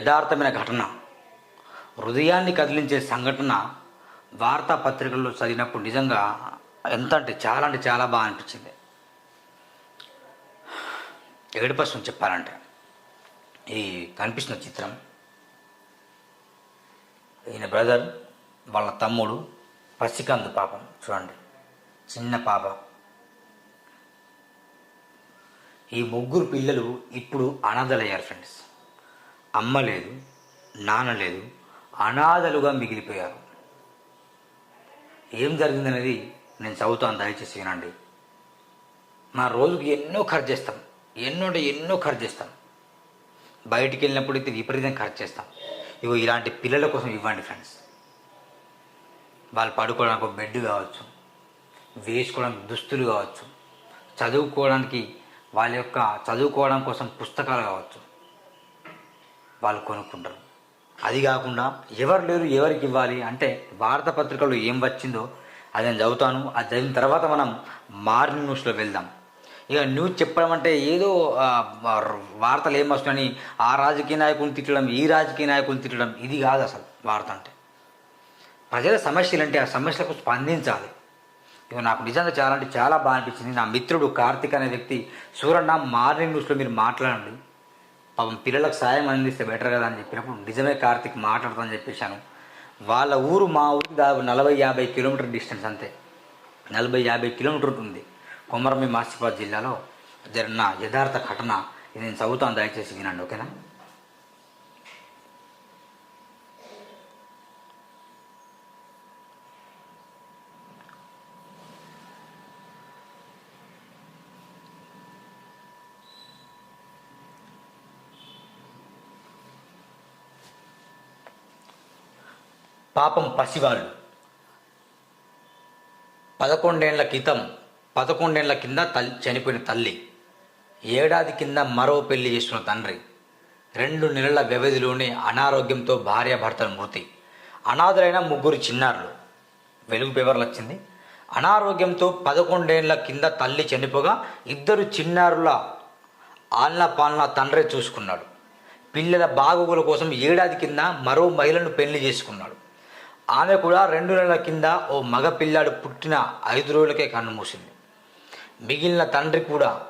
యథార్థమైన ఘటన. హృదయాన్ని కదిలించే సంఘటన వార్తాపత్రికల్లో చదివినప్పుడు నిజంగా ఎంత అంటే చాలా అంటే చాలా బాగా అనిపించింది. ఏడుపస్వం చెప్పాలంటే ఈ కనిపిస్తున్న చిత్రం ఈయన బ్రదర్ వాళ్ళ తమ్ముడు పసికందు పాపం చూడండి చిన్న పాప. ఈ ముగ్గురు పిల్లలు ఇప్పుడు అనాథలయ్యారు ఫ్రెండ్స్. అమ్మ లేదు నాన్న లేదు అనాథలుగా మిగిలిపోయారు. ఏం జరిగిందనేది నేను చదువుతాను దయచేసి వినండి. మా రోజుకి ఎన్నో ఖర్చు చేస్తాం ఎన్నో ఎన్నో ఖర్చు చేస్తాం. బయటికి వెళ్ళినప్పుడు అయితే విపరీతం ఖర్చు చేస్తాం. ఇగో ఇలాంటి పిల్లల కోసం ఇవ్వండి ఫ్రెండ్స్. వాళ్ళు పడుకోవడానికి ఒక బెడ్ కావచ్చు వేసుకోవడానికి దుస్తులు కావచ్చు చదువుకోవడానికి వాళ్ళ యొక్క చదువుకోవడం కోసం పుస్తకాలు కావచ్చు వాళ్ళు కొనుక్కుంటారు. అది కాకుండా ఎవరు లేరు ఎవరికి ఇవ్వాలి అంటే వార్తాపత్రికలో ఏం వచ్చిందో అది నేను చదువుతాను. అది చదివిన తర్వాత మనం మార్నింగ్ న్యూస్లో వెళ్దాం. ఇక న్యూస్ చెప్పడం అంటే ఏదో వార్తలు ఏం వస్తున్నాయని ఆ రాజకీయ నాయకులను తిట్టడం ఈ రాజకీయ నాయకులను తిట్టడం ఇది కాదు అసలు వార్త అంటే. ప్రజల సమస్యలు అంటే ఆ సమస్యలకు స్పందించాలి. ఇక నాకు నిజంగా చాలా అంటే చాలా బాగా అనిపించింది. నా మిత్రుడు కార్తిక్ అనే వ్యక్తి సూరన్న మార్నింగ్ న్యూస్లో మీరు మాట్లాడండి. పాపం పిల్లలకు సాయం అందిస్తే బెటర్ కదా అని చెప్పినప్పుడు నిజమే కార్తిక్ మాట్లాడతానని చెప్పేశాను. వాళ్ళ ఊరు మా ఊరికి దాదాపు నలభై యాభై కిలోమీటర్ డిస్టెన్స్ అంతే. నలభై యాభై కిలోమీటర్ ఉంటుంది. కొమరమి మాసిఫాబాద్ జిల్లాలో జరిగిన యథార్థ ఘటన ఇది నేను చదువుతాను దయచేసి వినండి ఓకేనా? పాపం పసివాళ్ళు. పదకొండేళ్ళ క్రితం పదకొండేళ్ళ కింద తల్లి చనిపోయిన తల్లి. ఏడాది కింద మరో పెళ్ళి చేసుకున్న తండ్రి. రెండు నెలల వ్యవధిలోనే అనారోగ్యంతో భార్యాభర్తల మృతి. అనాథులైన ముగ్గురు చిన్నారులు. వెలుగు పేపర్లు వచ్చింది. అనారోగ్యంతో పదకొండేళ్ళ కింద తల్లి చనిపోగా ఇద్దరు చిన్నారుల ఆల్న పాలన తండ్రే చూసుకున్నాడు. పిల్లల బాగోగుల కోసం ఏడాది కింద మరో మహిళను పెళ్ళి చేసుకున్నాడు. ఆమె కూడా రెండు నెలల కింద ఓ మగ పిల్లాడు పుట్టిన ఐదు రోజులకే కన్ను మూసింది. మిగిలిన తండ్రి కూడా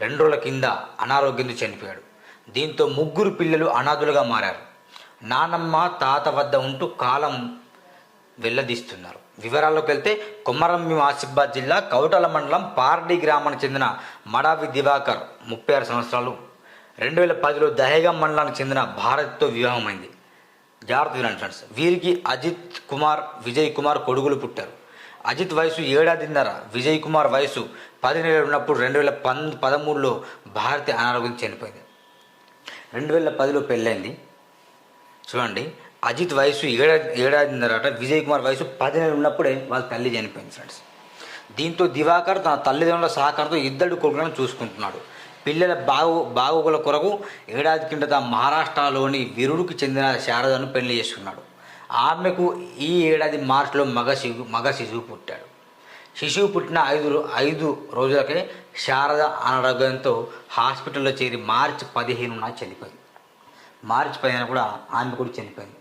రెండు రోజుల కింద అనారోగ్యంతో చనిపోయాడు. దీంతో ముగ్గురు పిల్లలు అనాథులుగా మారారు. నానమ్మ తాత వద్ద ఉంటూ కాలం వెళ్ళదీస్తున్నారు వివరాల్లోకి వెళ్తే కొమరంభీం ఆసిఫాబాద్ జిల్లా కౌటల మండలం పార్డీ గ్రామానికి చెందిన మడావి దివాకర్ ముప్పై ఆరు సంవత్సరాలు. రెండు వేల పదిలో దహేగం మండలానికి చెందిన భారత్తో వివాహమైంది. జాగ్రత్త వినండి ఫ్రెండ్స్. వీరికి అజిత్ కుమార్ విజయ్ కుమార్ కొడుకులు పుట్టారు. అజిత్ వయసు ఏడాదిన్నర విజయ్ కుమార్ వయసు పది నెలలు ఉన్నప్పుడు రెండు వేల పన్ పదమూడులో భారతి అనారోగ్యం చనిపోయింది. రెండు వేల పదిలో పెళ్ళైంది. చూడండి అజిత్ వయసు ఏడాది ఏడాదిన్నరట విజయ్ కుమార్ వయసు పది నెలలు ఉన్నప్పుడే వాళ్ళ తల్లి చనిపోయింది ఫ్రెండ్స్. దీంతో దివాకర్ తన తల్లిదండ్రుల సహకారంతో ఇద్దరు కొడుకులను చూసుకుంటున్నాడు. పిల్లల బాగు బాగోగుల కొరకు ఏడాది కిందట మహారాష్ట్రలోని విరుడుకు చెందిన శారదను పెళ్ళి చేసుకున్నాడు. ఆమెకు ఈ ఏడాది మార్చిలో మగ శిశువు మగ శిశువు పుట్టాడు. శిశువు పుట్టిన ఐదు ఐదు రోజులకే శారద అనారోగ్యంతో హాస్పిటల్లో చేరి మార్చి పదిహేనున చనిపోయింది. మార్చి పదిహేను కూడా ఆమె కూడా చనిపోయింది.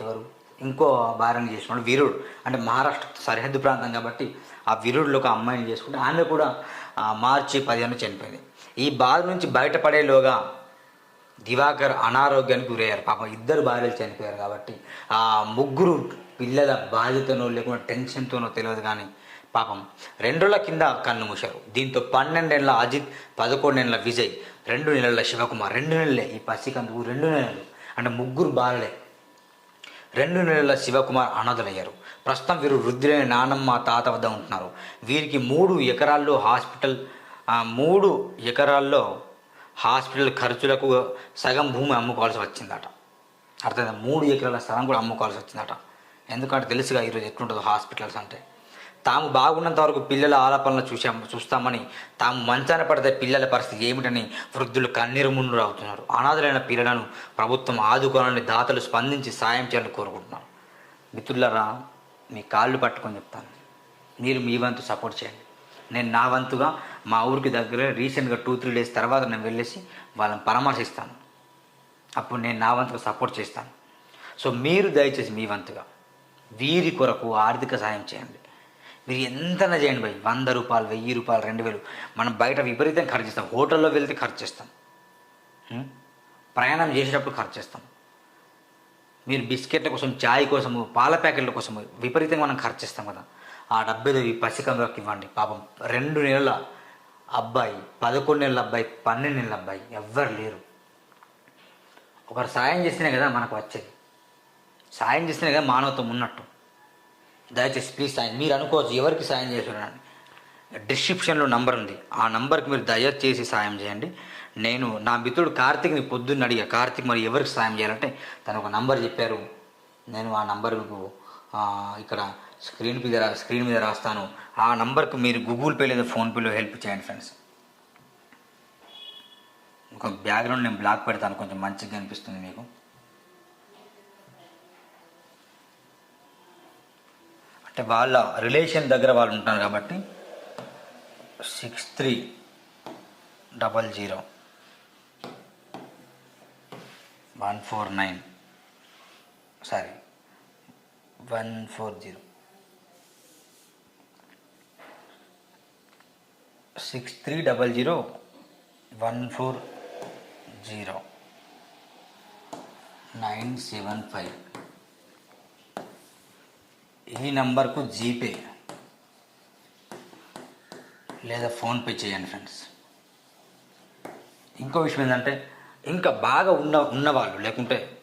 ఎవరు? ఇంకో భార్యను చేసుకున్నాడు వీరుడు. అంటే మహారాష్ట్ర సరిహద్దు ప్రాంతం కాబట్టి ఆ వీరుడిలో ఒక అమ్మాయిని చేసుకుంటే ఆమె కూడా మార్చి పదిహేను చనిపోయింది. ఈ బాధ నుంచి బయటపడేలోగా దివాకర్ అనారోగ్యానికి గురయ్యారు. పాపం ఇద్దరు భార్యలు చనిపోయారు కాబట్టి ఆ ముగ్గురు పిల్లల బాధ్యతనో లేకుండా టెన్షన్తోనో తెలియదు కానీ పాపం రెండుల కింద కన్ను మూశారు. దీంతో పన్నెండేళ్ళ అజిత్ పదకొండేళ్ళ విజయ్ రెండు నెలల శివకుమార్ రెండు నెలలే ఈ పసికందుకు రెండు నెలలు. అంటే ముగ్గురు బాలలే రెండు నెలల శివకుమార్ అనాథలయ్యారు. ప్రస్తుతం వీరు వృద్ధులైన నానమ్మ తాత వద్ద ఉంటున్నారు. వీరికి మూడు ఎకరాల్లో హాస్పిటల్ ఆ, మూడు ఎకరాల్లో హాస్పిటల్ ఖర్చులకు సగం భూమి అమ్ముకోవాల్సి వచ్చిందట. అర్థమైందా? మూడు ఎకరాల స్థలం కూడా అమ్ముకోవాల్సి వచ్చిందట. ఎందుకంటే తెలుసుగా ఈరోజు ఎట్లుంటుందో హాస్పిటల్స్ అంటే. తాము బాగున్నంత వరకు పిల్లల ఆలాపనలు చూసాం చూస్తామని తాము మంచాన పడితే పిల్లల పరిస్థితి ఏమిటని వృద్ధులు కన్నీరు మున్నురు అవుతున్నారు అనాథలైన పిల్లలను ప్రభుత్వం ఆదుకోవాలని దాతలు స్పందించి సాయం చేయాలని కోరుకుంటున్నారు. మిత్రులరా మీ కాళ్ళు పట్టుకొని చెప్తాను. మీరు మీ వంతు సపోర్ట్ చేయండి. నేను నా వంతుగా మా ఊరికి దగ్గర రీసెంట్గా టూ త్రీ డేస్ తర్వాత నేను వెళ్ళేసి వాళ్ళని పరామర్శిస్తాను. అప్పుడు నేను నా వంతుగా సపోర్ట్ చేస్తాను. సో మీరు దయచేసి మీ వంతుగా వీరి కొరకు ఆర్థిక సాయం చేయండి. మీరు ఎంతైనా చేయండి భయ్. వంద రూపాయలు వెయ్యి రూపాయలు రెండు వేలు. మనం బయట విపరీతం ఖర్చు చేస్తాం. హోటల్లో వెళ్తే ఖర్చు చేస్తాం. ప్రయాణం చేసేటప్పుడు ఖర్చు చేస్తాం. మీరు బిస్కెట్ల కోసం చాయ్ కోసము పాల ప్యాకెట్ల కోసము విపరీతంగా మనం ఖర్చు ఇస్తాం కదా. ఆ డబ్బేదో ఈ పసికంలోకి ఇవ్వండి. పాపం రెండు నెలల అబ్బాయి పదకొండు నెలల అబ్బాయి పన్నెండు నెలల అబ్బాయి ఎవ్వరు లేరు. ఒకరు సాయం చేస్తేనే కదా మనకు వచ్చేది. సాయం చేస్తేనే కదా మానవత్వం ఉన్నట్టు. దయచేసి ప్లీజ్ సాయం మీరు అనుకోవచ్చు ఎవరికి సాయం చేస్తున్నారని డిస్క్రిప్షన్లో నంబర్ ఉంది. ఆ నంబర్కి మీరు దయచేసి సాయం చేయండి. నేను నా మిత్రుడు కార్తిక్ని పొద్దున్న అడిగా కార్తీక్ మరి ఎవరికి సాయం చేయాలంటే? తను ఒక నంబర్ చెప్పారు. నేను ఆ నంబర్కు ఇక్కడ స్క్రీన్ మీద రా- స్క్రీన్ మీద రాస్తాను. ఆ నంబర్కు మీరు గూగుల్ పే లేదా ఫోన్పేలో హెల్ప్ చేయండి ఫ్రెండ్స్. ఒక బ్యాక్గ్రౌండ్ నేను బ్లాక్ పెడతాను కొంచెం మంచిగా అనిపిస్తుంది మీకు. అంటే వాళ్ళ రిలేషన్ దగ్గర వాళ్ళు ఉంటారు కాబట్టి six three double zero. One four nine. Sorry one four zero. Six three double zero one four zero. Nine seven five. ఈ నంబర్కు జీపే. లేదా ఫోన్పే చేయండి ఫ్రెండ్స్. ఇంకో విషయం ఏంటంటే ఇంకా బాగా ఉన్న ఉన్నవాళ్ళు లేకుంటే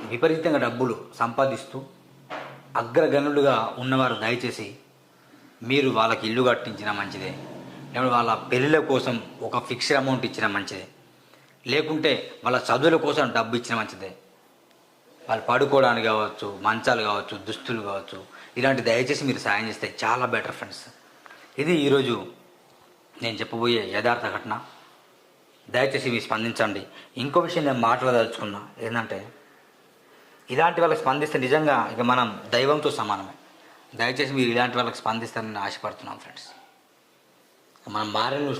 విపరీతంగా డబ్బులు సంపాదిస్తూ అగ్రగణులుగా ఉన్నవారు దయచేసి మీరు వాళ్ళకి ఇల్లు కట్టించినా మంచిదే. లేకుంటే వాళ్ళ పెళ్ళిళ్ళ కోసం ఒక ఫిక్స్డ్ అమౌంట్ ఇచ్చినా మంచిదే. లేకుంటే వాళ్ళ చదువుల కోసం డబ్బు ఇచ్చిన మంచిదే. వాళ్ళు పడుకోవడానికి కావచ్చు మంచాలు కావచ్చు దుస్తులు కావచ్చు ఇలాంటి దయచేసి మీరు సాయం చేస్తే చాలా బెటర్ ఫ్రెండ్స్. ఇది ఈరోజు నేను చెప్పబోయే యథార్థ ఘటన. దయచేసి మీరు స్పందించండి. ఇంకో విషయం నేను మాట్లాడదలుచుకున్నా. ఏంటంటే ఇలాంటి వాళ్ళకి స్పందిస్తే నిజంగా ఇక మనం దైవంతో సమానమే. దయచేసి మీరు ఇలాంటి వాళ్ళకి స్పందిస్తారని ఆశపడుతున్నాం ఫ్రెండ్స్. మనం మారిన